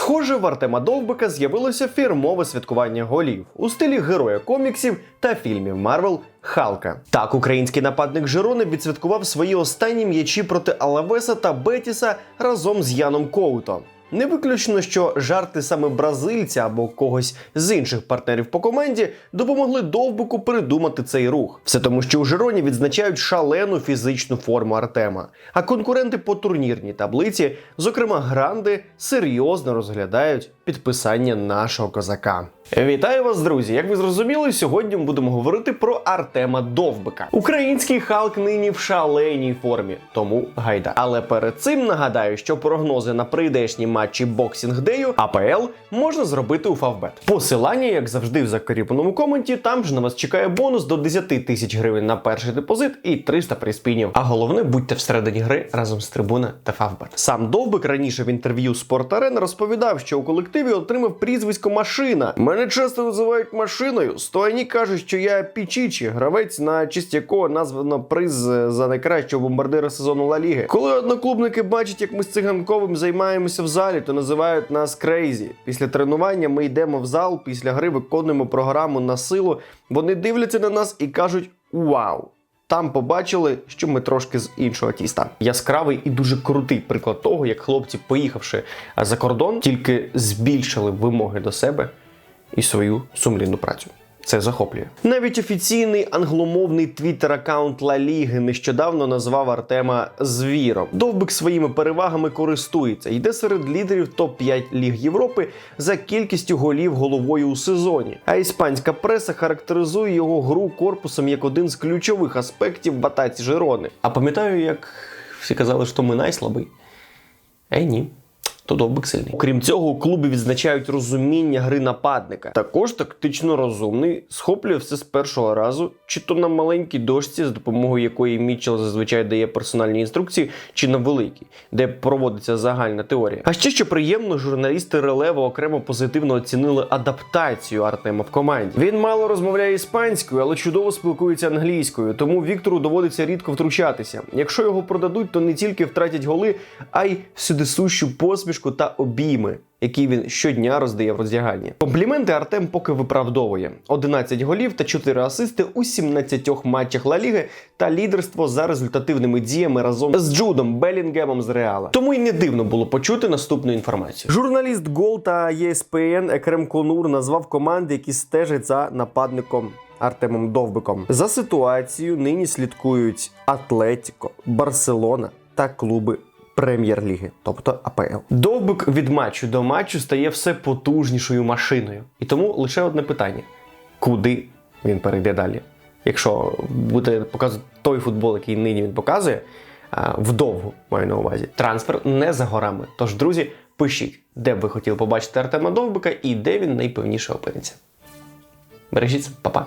Схоже, в Артема Довбика з'явилося фірмове святкування голів у стилі героя коміксів та фільмів Марвел Халка. Так, український нападник Жирони відсвяткував свої останні м'ячі проти Алавеса та Бетіса разом з Яном Коуто. Не виключно, що жарти саме бразильця або когось з інших партнерів по команді допомогли довбику придумати цей рух. Все тому, що у Жироні відзначають шалену фізичну форму Артема. А конкуренти по турнірній таблиці, зокрема гранди, серйозно розглядають підписання нашого козака. Вітаю вас, друзі! Як ви зрозуміли, сьогодні ми будемо говорити про Артема Довбика. Український Халк нині в шаленій формі, тому гайда. Але перед цим нагадаю, що прогнози на прийдешні матчі Боксінг Дею АПЛ можна зробити у Фавбет. Посилання, як завжди, в закріпленому коменті. Там ж на вас чекає бонус до 10 тисяч гривень на перший депозит і 300 приспінів. А головне, будьте всередині гри разом з трибуна та Фавбет. Сам Довбик раніше в інтерв'ю Спортарен розповідав, що у колективі отримав прізвисько Машина. Мене часто називають машиною. Стояні кажуть, що я Пічічі, гравець, на честь якого названо приз за найкращого бомбардира сезону Ла Ліги. Коли одноклубники бачать, як ми з циганковим займаємося в залі, то називають нас крейзі. Після тренування ми йдемо в зал, після гри виконуємо програму на силу. Вони дивляться на нас і кажуть: Вау! Там побачили, що ми трошки з іншого тіста. Яскравий і дуже крутий приклад того, як хлопці, поїхавши за кордон, тільки збільшили вимоги до себе і свою сумлінну працю. Це захоплює. Навіть офіційний англомовний твіттер-аккаунт Ла Ліги нещодавно назвав Артема звіром. Довбик своїми перевагами користується, йде серед лідерів топ-5 ліг Європи за кількістю голів головою у сезоні. А іспанська преса характеризує його гру корпусом як один з ключових аспектів в атаці Жирони. А пам'ятаю, як всі казали, що ми найслабий. Ей ні то довбик сильний. Крім цього, у клубі відзначають розуміння гри нападника. Також тактично розумний, схоплює все з першого разу, чи то на маленькій дошці, з допомогою якої Мітчел зазвичай дає персональні інструкції, чи на великій, де проводиться загальна теорія. А ще що приємно, журналісти Релево окремо позитивно оцінили адаптацію Артема в команді. Він мало розмовляє іспанською, але чудово спілкується англійською, тому Віктору доводиться рідко втручатися. Якщо його продадуть, то не тільки втратять голи, а й сюдисущу посмішку та обійми, які він щодня роздає в роздягальні. Компліменти Артем поки виправдовує: 11 голів та 4 асисти у 17 матчах Ла Ліги та лідерство за результативними діями разом з Джудом Белінгемом з Реала. Тому й не дивно було почути наступну інформацію. Журналіст Гол та ESPN Екрем Конур назвав команди, які стежать за нападником. Артемом Довбиком за ситуацією нині слідкують Атлетіко, Барселона та клуби прем'єр-ліги, тобто АПЛ. Довбик від матчу до матчу стає все потужнішою машиною. І тому лише одне питання: куди він перейде далі? Якщо буде показувати той футбол, який нині він показує, вдовгу маю на увазі, трансфер не за горами. Тож, друзі, пишіть, де б ви хотіли побачити Артема Довбика і де він найпевніше опиниться. Бережіться, па-па!